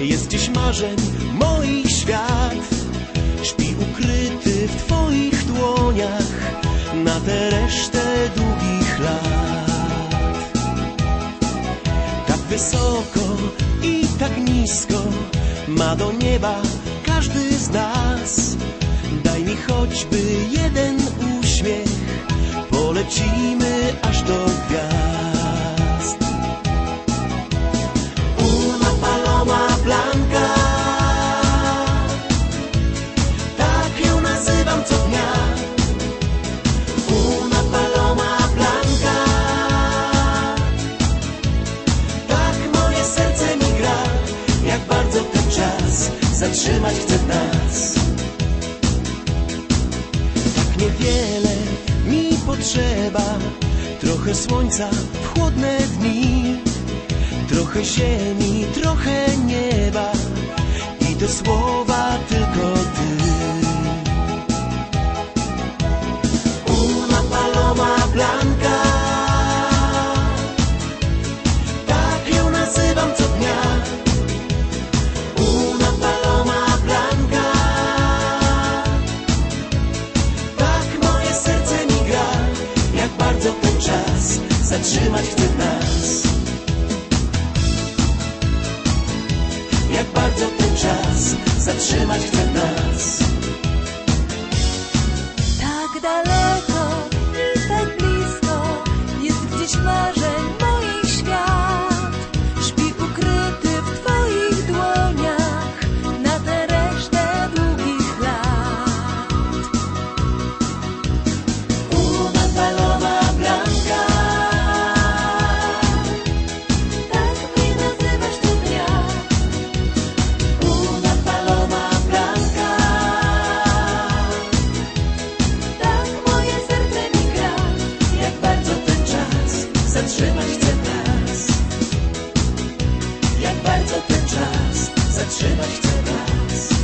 Jest gdzieś marzeń moich świat. Śpi ukryty w twoich dłoniach Na tę resztę długich lat. Tak wysoko i tak nisko Ma do nieba każdy z nas. Daj mi choćby jeden uśmiech Polecimy aż do gwiazd Zatrzymać chce nas. Tak niewiele mi potrzeba. Trochę słońca w chłodne dni. Trochę ziemi, trochę nieba. I te słowa czas Zatrzymać chce nas. Jak bardzo ten czas Zatrzymać chce nas co ten czas zatrzymać chce nas.